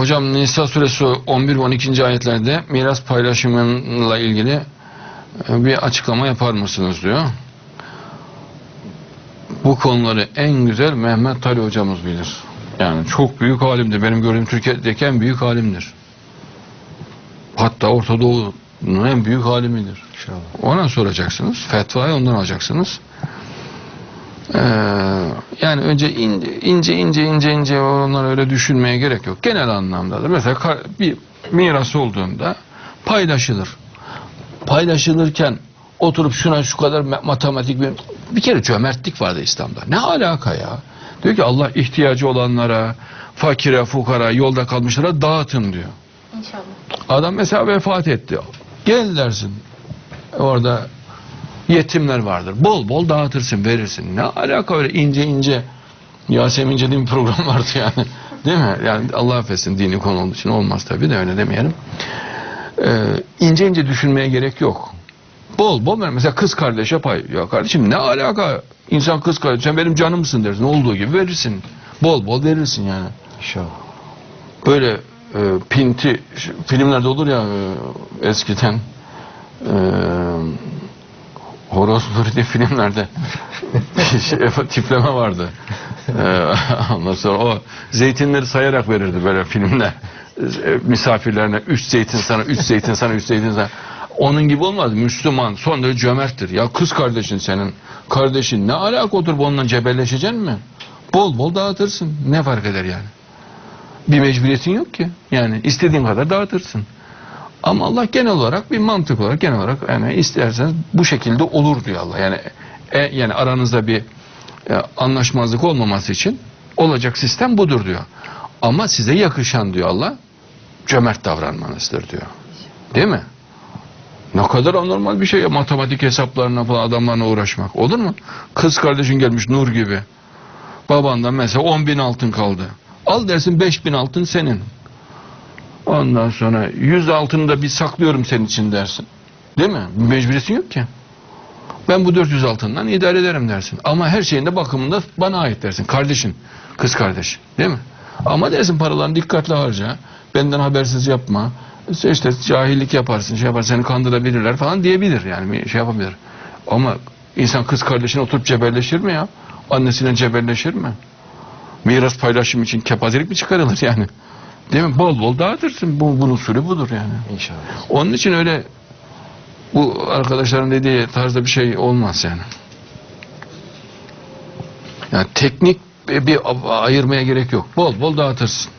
hocam Nisa suresi 11 ve 12. ayetlerde miras paylaşımıyla ilgili e, bir açıklama yapar mısınız diyor. Bu konuları en güzel Mehmet Tali hocamız bilir. Yani çok büyük alimdir. Benim gördüğüm Türkiye'deki en büyük alimdir. Hatta Orta Doğu'nun en büyük alimidir. İnşallah. Ona soracaksınız. Fetvayı ondan alacaksınız. Ee, yani önce ince ince ince ince ince onları öyle düşünmeye gerek yok. Genel anlamda da mesela bir miras olduğunda paylaşılır. Paylaşılırken oturup şuna şu kadar ma- matematik bir bir kere cömertlik vardı İslam'da. Ne alaka ya? Diyor ki Allah ihtiyacı olanlara, fakire, fukara, yolda kalmışlara dağıtın diyor. İnşallah. Adam mesela vefat etti. Gel dersin. Orada yetimler vardır. Bol bol dağıtırsın, verirsin. Ne alaka öyle ince ince Yasemince bir program vardı yani. Değil mi? Yani Allah affetsin dini konu olduğu için olmaz tabii de öyle demeyelim. Ee, ince ince düşünmeye gerek yok. Bol bol ver. Mesela kız kardeşe pay. Ya kardeşim ne alaka? İnsan kız kardeş. Sen benim canımsın dersin. Olduğu gibi verirsin. Bol bol verirsin yani İnşallah. böyle e, pinti filmlerde olur ya e, eskiden e, horoz diye filmlerde şey, tipleme vardı. E, ondan sonra o zeytinleri sayarak verirdi böyle filmde E, misafirlerine üç zeytin sana, üç zeytin sana, üç zeytin sana. Onun gibi olmaz. Müslüman son derece cömerttir. Ya kız kardeşin senin. Kardeşin ne alaka oturup onunla cebelleşeceksin mi? Bol bol dağıtırsın. Ne fark eder yani? bir mecburiyetin yok ki. Yani istediğin kadar dağıtırsın. Ama Allah genel olarak bir mantık olarak genel olarak yani isterseniz bu şekilde olur diyor Allah. Yani e, yani aranızda bir e, anlaşmazlık olmaması için olacak sistem budur diyor. Ama size yakışan diyor Allah cömert davranmanızdır diyor. Değil mi? Ne kadar anormal bir şey ya matematik hesaplarına falan adamlarla uğraşmak. Olur mu? Kız kardeşin gelmiş Nur gibi. Babandan mesela 10 bin altın kaldı. Al dersin 5 bin altın senin. Ondan sonra 100 altını da bir saklıyorum senin için dersin. Değil mi? Mecburiyetin yok ki. Ben bu 400 altından idare ederim dersin. Ama her şeyin de bakımında bana ait dersin. Kardeşin, kız kardeş. Değil mi? Ama dersin paralarını dikkatli harca. Benden habersiz yapma. İşte, işte cahillik yaparsın, şey yaparsın, seni kandırabilirler falan diyebilir yani şey yapabilir. Ama insan kız kardeşine oturup cebelleşir mi ya? Annesine cebelleşir mi? Miras paylaşımı için kepazelik mi çıkarılır yani? Değil mi? Bol bol dağıtırsın. Bu, bunun usulü budur yani. İnşallah. Onun için öyle bu arkadaşların dediği tarzda bir şey olmaz yani. Yani teknik bir ayırmaya gerek yok. Bol bol dağıtırsın.